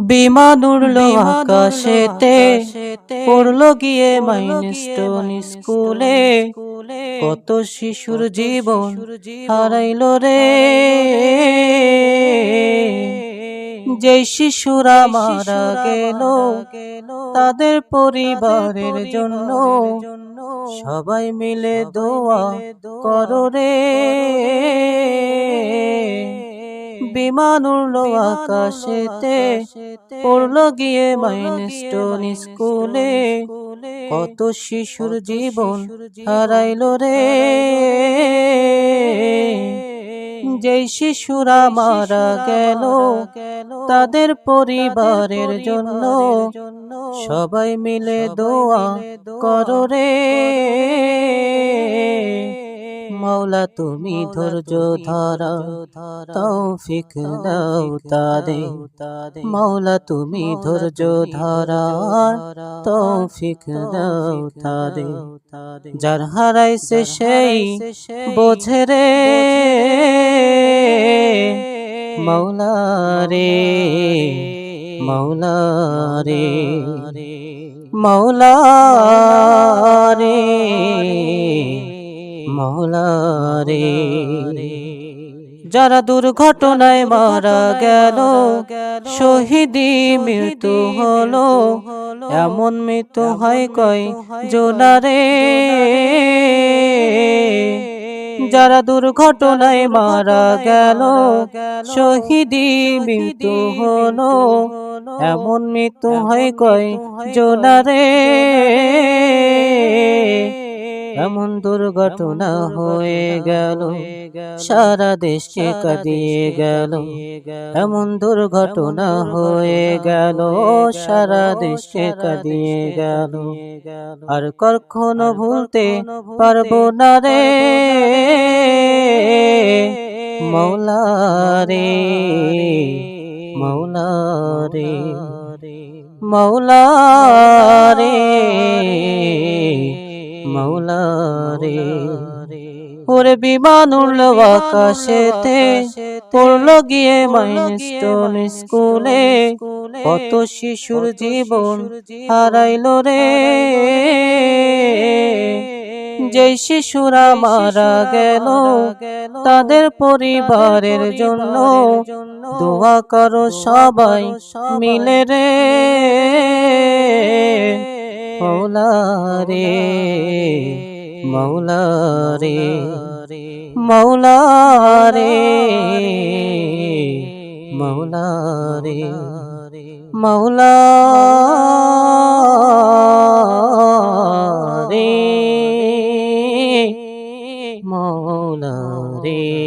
বিমান উড়লো আকাশেতে পড়ল গিয়ে মাইনস্টোন স্কুলে। কত শিশুর জীবন হারাইলো রে। যে শিশুরা মারা গেল তাদের পরিবারের জন্য সবাই মিলে দোয়া করো রে। বিমান উড়লো আকাশেতে পড়ল গিয়ে মাইনস্টোন স্কুলে। কত শিশুর জীবন হারাইলো রে। যেই শিশুরা মারা গেল তাদের পরিবারের জন্য সবাই মিলে দোয়া করো রে। মৌলা তুমি ধৈর্য ধরা তৌফিক দাও তাদে মৌলা তুমি ধৈর্য ধরা তৌফিক দাও তাদে যার হারাইছে সেই বোঝে রে। মৌলা রে মৌলা রে মৌলা রে। মৌলা রে। যারা দুর্ঘটনায় মারা গেল শহীদি মৃত্যু হলো। এমন মৃত্যু হয় কয় জোনারে। যারা দুর্ঘটনায় মারা গেল শহীদি মৃত্যু হলো। এমন মৃত্যু হয় কয় জোনারে। এমন দুর্ঘটনা হয়ে গেল সারা দেশকে কাঁদিয়ে গেল। এমন দুর্ঘটনা হয়ে গেল সারা দেশকে কাঁদিয়ে গেল। আর কখনো ভুলতে পারব না রে মৌলা রে মৌলা রে। মৌলা রে। ওরে বিমান উড়লো আকাশেতে। পড়ল গিয়ে মাইনস্টোন স্কুলে। কত শিশুর জীবন হারাইল রে। যে শিশুরা মারা গেল তাদের পরিবারের জন্য দোয়া করো সবাই মিলে রে। মৌলা রে মৌলা রে। মৌলা রে। মৌলা রে। মৌলা রে। মৌলা রে।